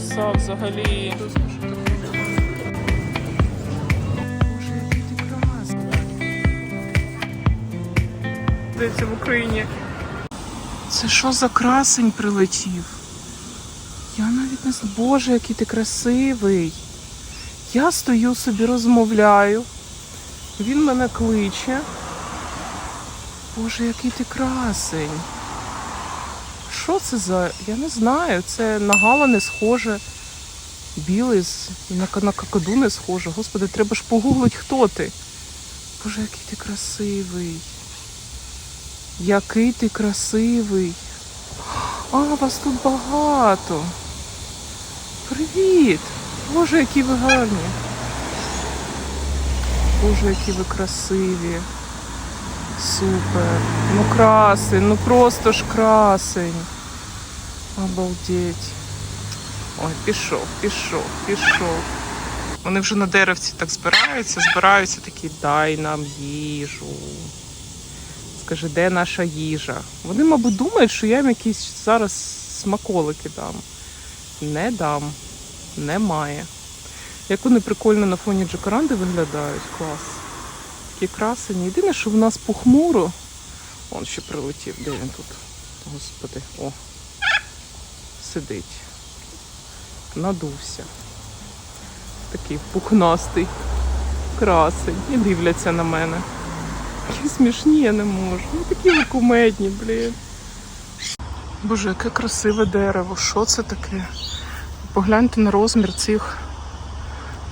краса взагалі. Здається, в Україні. Це що за красень прилетів? Я навіть не знаю. Боже, який ти красивий. Я стою собі, розмовляю. Він мене кличе. Боже, який ти красень. Що це за. Я не знаю. Це на гала не схоже. Білий на, на какаду не схоже. Господи, треба ж погуглить, хто ти. Боже, який ти красивий. Який ти красивий. А, вас тут багато. Привіт! Боже, які ви гарні. Боже, які ви красиві. Супер. Ну красень, ну просто ж красень. Обалдеть. Ой, пішов, пішов, пішов. Вони вже на деревці так збираються, збираються такі, дай нам їжу. Скажи, де наша їжа? Вони, мабуть, думають, що я їм якісь зараз смаколики дам. Не дам. Немає. Як вони прикольно на фоні Джакаранди виглядають, клас. Такі красені. Єдине, що в нас похмуро. Он ще прилетів, де він тут? Господи, о. Сидить. Надувся. Такий пухнастий. Красень. І дивляться на мене. Такі смішні, я не можу. Ну такі ви кумедні, блін. Боже, яке красиве дерево. Що це таке? Погляньте на розмір цих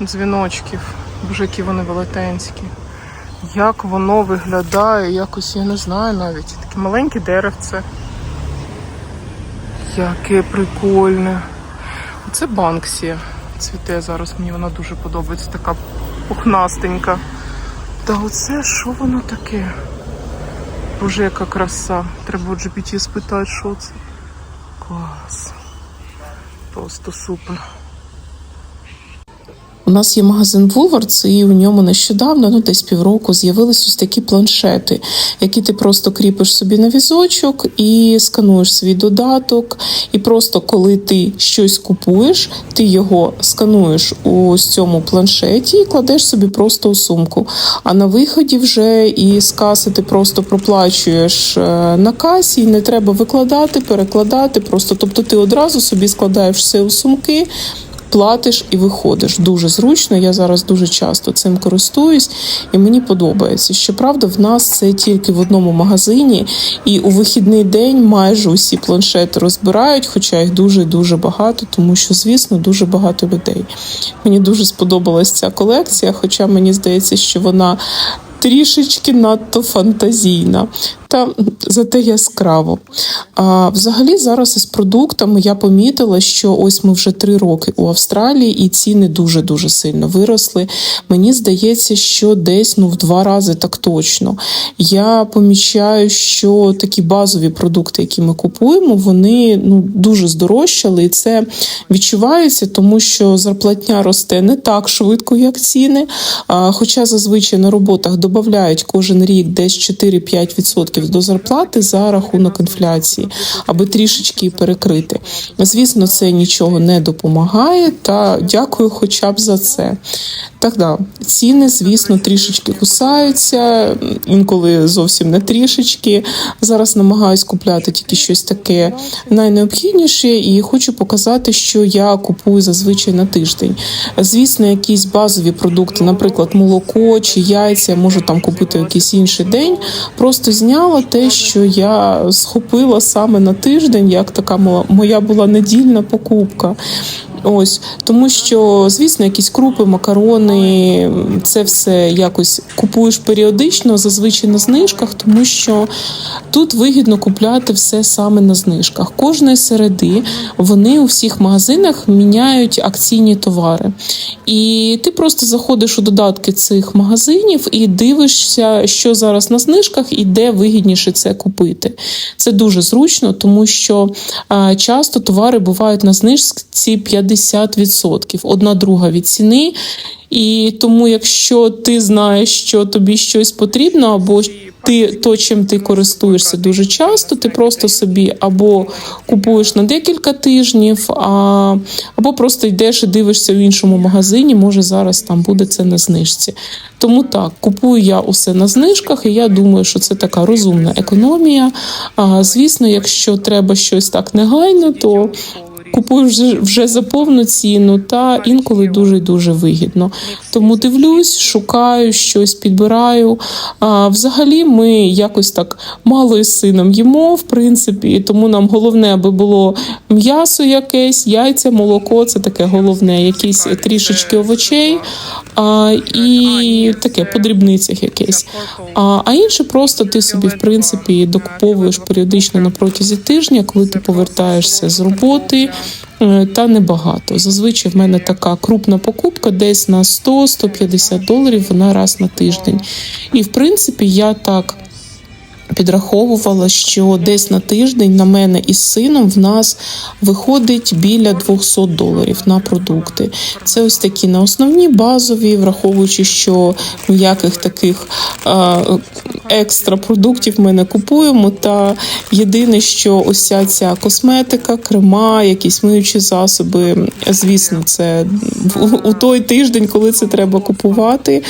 дзвіночків. Боже, які вони велетенські. Як воно виглядає, якось я не знаю навіть. Таке маленьке деревце. Яке прикольне. Це Банксі. Цвіте зараз, мені вона дуже подобається, така пухнастенька. Та оце що воно таке? Боже, яка краса. Треба у GPT спитати, що це. Клас. Просто супер. У нас є магазин Woolworths, і у ньому нещодавно, ну десь півроку, з'явились ось такі планшети, які ти просто кріпиш собі на візочок і скануєш свій додаток. І просто коли ти щось купуєш, ти його скануєш у цьому планшеті і кладеш собі просто у сумку. А на виході вже і з каси ти просто проплачуєш е, на касі, і не треба викладати, перекладати. Просто тобто ти одразу собі складаєш все у сумки платиш і виходиш. Дуже зручно. Я зараз дуже часто цим користуюсь, і мені подобається. Щоправда, в нас це тільки в одному магазині, і у вихідний день майже усі планшети розбирають, хоча їх дуже дуже багато, тому що, звісно, дуже багато людей. Мені дуже сподобалась ця колекція, хоча мені здається, що вона. Трішечки надто фантазійна, та зате яскраво. А взагалі зараз із продуктами я помітила, що ось ми вже три роки у Австралії, і ціни дуже дуже сильно виросли. Мені здається, що десь ну в два рази так точно. Я помічаю, що такі базові продукти, які ми купуємо, вони ну дуже здорожчали, і це відчувається, тому що зарплатня росте не так швидко, як ціни. А, Хоча зазвичай на роботах додають кожен рік десь 4-5% до зарплати за рахунок інфляції, аби трішечки перекрити. Звісно, це нічого не допомагає, та дякую хоча б за це. Так да, ціни, звісно, трішечки кусаються, інколи зовсім не трішечки. Зараз намагаюсь купляти тільки щось таке найнеобхідніше, і хочу показати, що я купую зазвичай на тиждень. Звісно, якісь базові продукти, наприклад, молоко чи яйця, я можу там купити якийсь інший день. Просто зняла те, що я схопила саме на тиждень, як така моя- була недільна покупка. Ось тому, що звісно, якісь крупи, макарони, це все якось купуєш періодично, зазвичай на знижках, тому що тут вигідно купляти все саме на знижках. Кожної середи вони у всіх магазинах міняють акційні товари. І ти просто заходиш у додатки цих магазинів і дивишся, що зараз на знижках і де вигідніше це купити. Це дуже зручно, тому що часто товари бувають на знижці 50%, одна друга від ціни. І тому, якщо ти знаєш, що тобі щось потрібно, або ти то, чим ти користуєшся дуже часто, ти просто собі або купуєш на декілька тижнів, а, або просто йдеш і дивишся в іншому магазині. Може зараз там буде це на знижці. Тому так, купую я усе на знижках, і я думаю, що це така розумна економія. А, звісно, якщо треба щось так негайно, то Купую вже, вже за повну ціну та інколи дуже дуже вигідно. Тому дивлюсь, шукаю щось, підбираю. А взагалі, ми якось так мало із сином їмо, в принципі, тому нам головне, аби було м'ясо якесь, яйця, молоко це таке головне, якісь трішечки овочей а, і таке по дрібницях якесь. А, а інше просто ти собі, в принципі, докуповуєш періодично на протязі тижня, коли ти повертаєшся з роботи. Е, Та небагато. Зазвичай в мене така крупна покупка, десь на 100-150 доларів вона раз на тиждень. І в принципі, я так підраховувала, що десь на тиждень на мене із сином в нас виходить біля 200 доларів на продукти. Це ось такі на основні базові, враховуючи, що ніяких таких е, екстра продуктів ми не купуємо. Та єдине, що ось ця косметика, крема, якісь миючі засоби. Звісно, це у той тиждень, коли це треба купувати.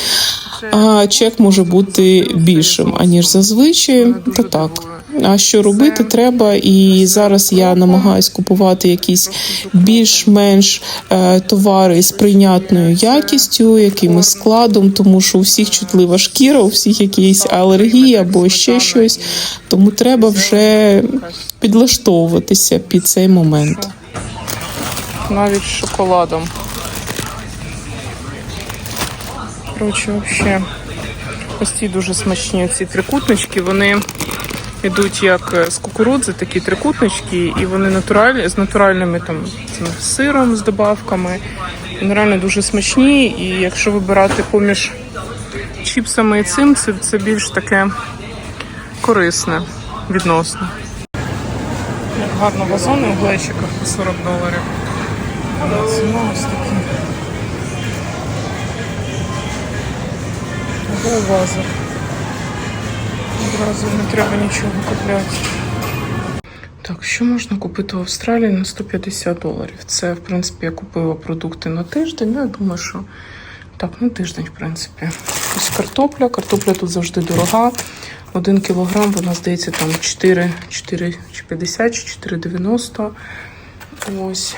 А чек може бути більшим аніж зазвичай. Та так. А що робити треба? І зараз я намагаюсь купувати якісь більш-менш е, товари з прийнятною якістю, якимось складом, тому що у всіх чутлива шкіра, у всіх якісь алергії або ще щось. Тому треба вже підлаштовуватися під цей момент. Навіть з шоколадом. Коротше, взагалі, ось ці дуже смачні ці трикутнички, вони йдуть як е, з кукурудзи, такі трикутнички, і вони натуральні, з натуральними там цим сиром, з добавками. Вони реально дуже смачні. І якщо вибирати поміж чіпсами і цим, це, це більш таке корисне відносно. Гарно вазони у глечиках по 40 доларів. Ціна ось такі. Або у вазах. Одразу не треба нічого купляти. Так, що можна купити в Австралії на 150 доларів? Це, в принципі, я купила продукти на тиждень. Ну, я думаю, що так, на тиждень, в принципі. Ось картопля. Картопля тут завжди дорога. Один кілограм, вона здається, там 4, 4 чи 50 чи 4,90. Ось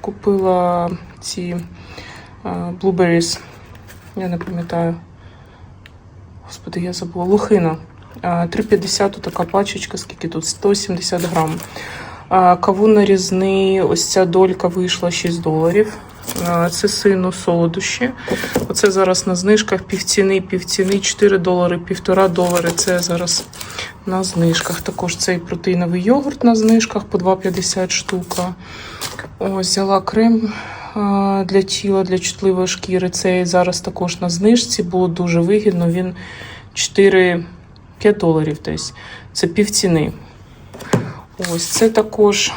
купила ці а, blueberries. Я не пам'ятаю. Господи, я забула. Лухина. А, 3,50 тут така пачечка, скільки тут? 170 грам. А, Кавун нарізний, ось ця долька вийшла 6 доларів. Це сину солодощі. Оце зараз на знижках півціни, півціни, 4 долари, півтора долари. Це зараз на знижках. Також цей протеїновий йогурт на знижках по 2,50 штука. Ось взяла крем для тіла, для чутливої шкіри. Цей зараз також на знижці. Було дуже вигідно. Він 4-5 доларів десь. Це півціни. Ось це також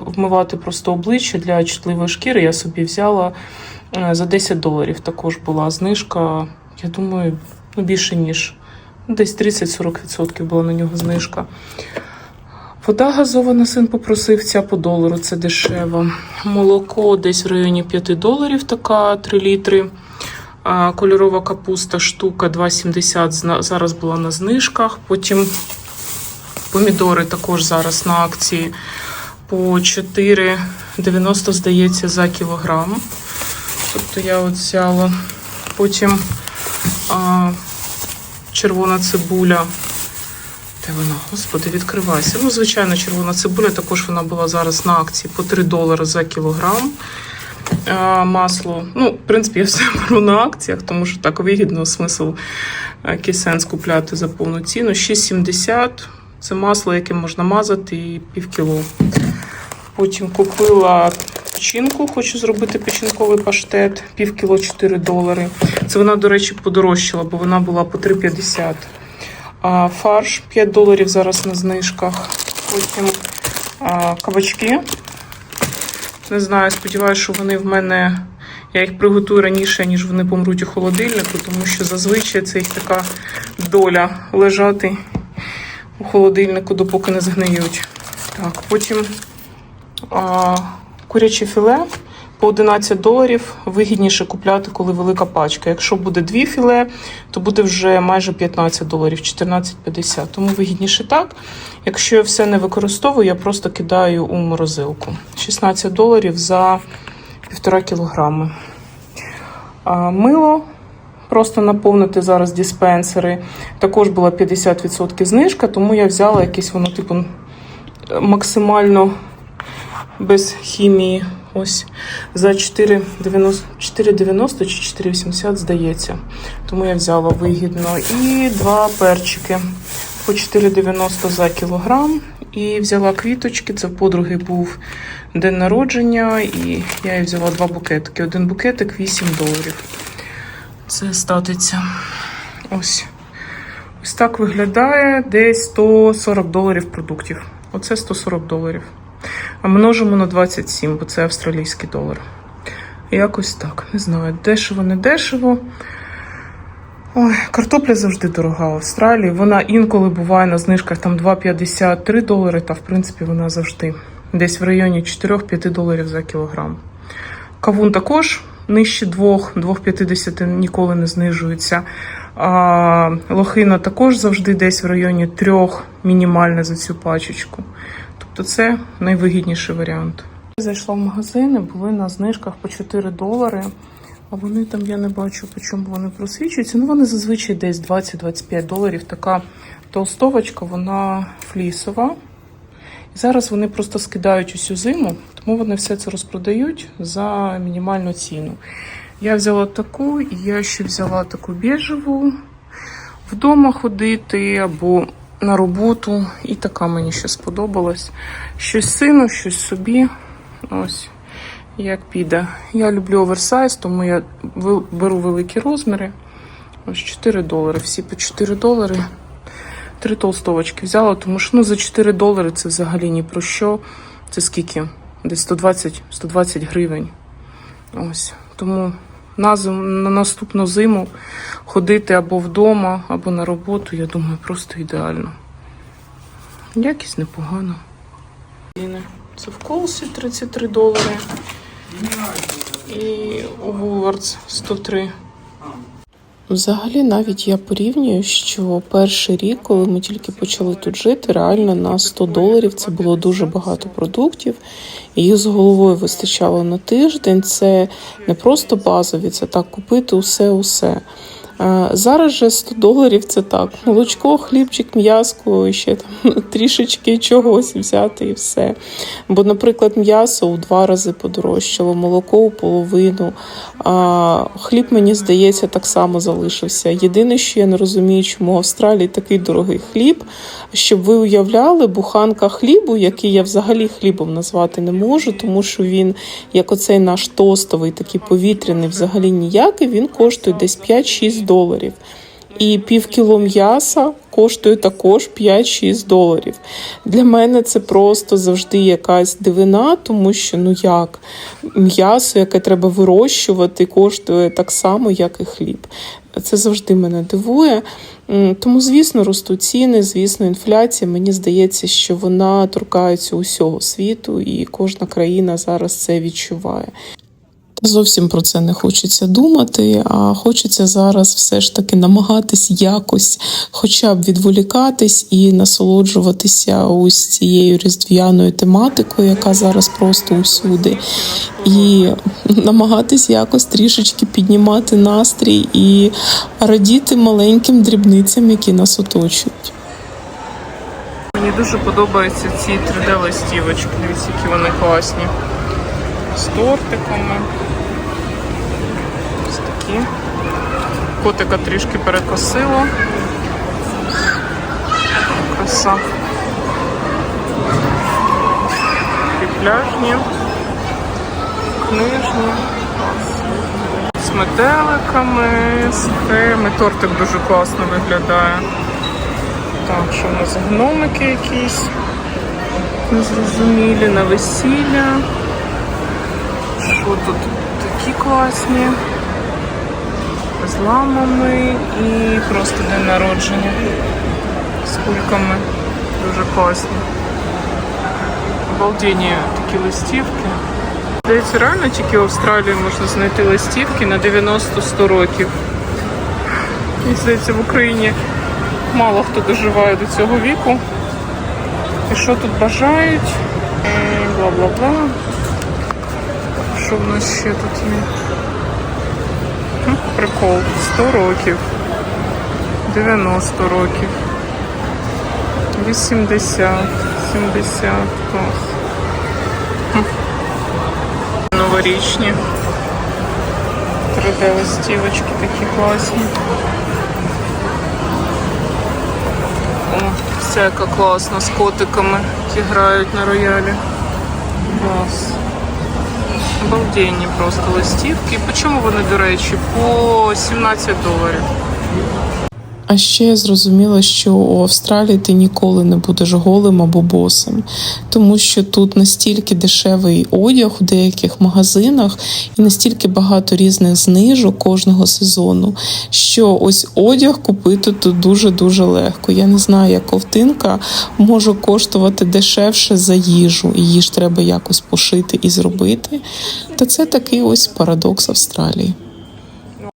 вмивати просто обличчя для чутливої шкіри. Я собі взяла е, за 10 доларів. Також була знижка. Я думаю, ну більше ніж ну, десь 30-40% була на нього знижка. Вода газована син попросив ця по долару, це дешево. Молоко десь в районі 5 доларів, така 3 літри. Кольорова капуста штука 2,70 зараз була на знижках. Потім помідори також зараз на акції по 4,90, здається, за кілограм. Тобто я от взяла. Потім а, червона цибуля. Де вона? Господи, відкривайся. Ну, звичайно, червона цибуля. Також вона була зараз на акції по 3 долари за кілограм. А, масло. Ну, в принципі, я все беру на акціях, тому що так вигідно смисл е, сенс купляти за повну ціну. 6,70 це масло, яке можна мазати, і пів кіло. Потім купила печінку, хочу зробити печінковий паштет, пів кіло 4 долари. Це вона, до речі, подорожчала, бо вона була по 3,50. А, фарш 5 доларів зараз на знижках. Потім а, кабачки. Не знаю, сподіваюся, що вони в мене Я їх приготую раніше, ніж вони помруть у холодильнику, тому що зазвичай це їх така доля лежати у холодильнику, допоки не згниють. Так, потім а, куряче філе по 11 доларів вигідніше купляти, коли велика пачка. Якщо буде дві філе, то буде вже майже 15 доларів, 14,50. Тому вигідніше так. Якщо я все не використовую, я просто кидаю у морозилку. 16 доларів за півтора кілограми. А, мило. Просто наповнити зараз диспенсери. Також була 50% знижка, тому я взяла якесь воно, типу, максимально без хімії. Ось за 4,90 4,90 чи 4,80, здається. Тому я взяла вигідно. І два перчики по 4,90 за кілограм. І взяла квіточки. Це в подруги був день народження, і я їй взяла два букетики. Один букетик 8 доларів. Це статиться. Ось. Ось так виглядає десь 140 доларів продуктів. Оце 140 доларів. А множимо на 27, бо це австралійський долар. Якось так. Не знаю, дешево, не дешево. Ой, картопля завжди дорога в Австралії. Вона інколи буває на знижках там 2,53 долари, та в принципі вона завжди десь в районі 4-5 доларів за кілограм. Кавун також нижче 2, 2,50 ніколи не знижується. А лохина також завжди десь в районі 3 мінімальна за цю пачечку. Тобто це найвигідніший варіант. Зайшла в магазини, були на знижках по 4 долари. А вони там я не бачу, по чому вони просвічуються. Ну вони зазвичай десь 20-25 доларів. Така толстовочка, вона флісова. І зараз вони просто скидають усю зиму, тому вони все це розпродають за мінімальну ціну. Я взяла таку, і я ще взяла таку біжеву вдома ходити або на роботу. І така мені ще сподобалась. Щось сину, щось собі. Ось як піде. Я люблю оверсайз, тому я беру великі розміри. Ось 4 долари. Всі по 4 долари. Три толстовочки взяла, тому що ну, за 4 долари це взагалі ні про що. Це скільки? Десь 120, 120 гривень. Ось. Тому на, зим, на наступну зиму ходити або вдома, або на роботу, я думаю, просто ідеально. Якість непогана. Це в Колсі 33 долари. І у Woolworths 103. Взагалі, навіть я порівнюю, що перший рік, коли ми тільки почали тут жити, реально на 100 доларів це було дуже багато продуктів. Їх з головою вистачало на тиждень. Це не просто базові, це так купити усе-усе. Зараз же 100 доларів це так. Молочко, хлібчик, м'яско, і ще там трішечки чогось взяти і все. Бо, наприклад, м'ясо у два рази подорожчало, молоко у половину. А хліб, мені здається, так само залишився. Єдине, що я не розумію, чому в Австралії такий дорогий хліб. Щоб ви уявляли, буханка хлібу, який я взагалі хлібом назвати не можу, тому що він, як оцей наш тостовий, такий повітряний, взагалі ніякий, він коштує десь 5-6 доларів. І пів кіло м'яса коштує також 5-6 доларів. Для мене це просто завжди якась дивина, тому що ну як м'ясо, яке треба вирощувати, коштує так само, як і хліб. Це завжди мене дивує. Тому, звісно, ростуть ціни, звісно, інфляція. Мені здається, що вона торкається усього світу, і кожна країна зараз це відчуває. Зовсім про це не хочеться думати, а хочеться зараз все ж таки намагатись якось, хоча б відволікатись і насолоджуватися ось цією різдвяною тематикою, яка зараз просто усюди, і намагатись якось трішечки піднімати настрій і радіти маленьким дрібницям, які нас оточують. Мені дуже подобаються ці 3D-листівочки. Дивіться, які вони класні. З тортиками. Такі. Котика трішки перекосило. Краса. Такі пляжні, книжні. З метеликами, з феями. Тортик дуже класно виглядає. Так, що у нас гномики якісь незрозумілі на весілля. Що тут такі класні. З і просто день народження. З кульками. Дуже класні. Обалденні такі листівки. Здається, реально тільки в Австралії можна знайти листівки на 90-100 років. І здається, в Україні мало хто доживає до цього віку. І що тут бажають? Бла-бла-бла. Що в нас ще тут є? Прикол. 100 років. 90 років. 80, 70, клас. Новорічні. 3D листівочки такі класні. О, все яка класно з котиками, які грають на роялі. Клас. Обалденні просто листівки. По чому вони, до речі? По 17 доларів. А ще я зрозуміла, що у Австралії ти ніколи не будеш голим або босим, тому що тут настільки дешевий одяг у деяких магазинах і настільки багато різних знижок кожного сезону, що ось одяг купити тут дуже дуже легко. Я не знаю, як ковтинка може коштувати дешевше за їжу, і її ж треба якось пошити і зробити. Та це такий ось парадокс Австралії.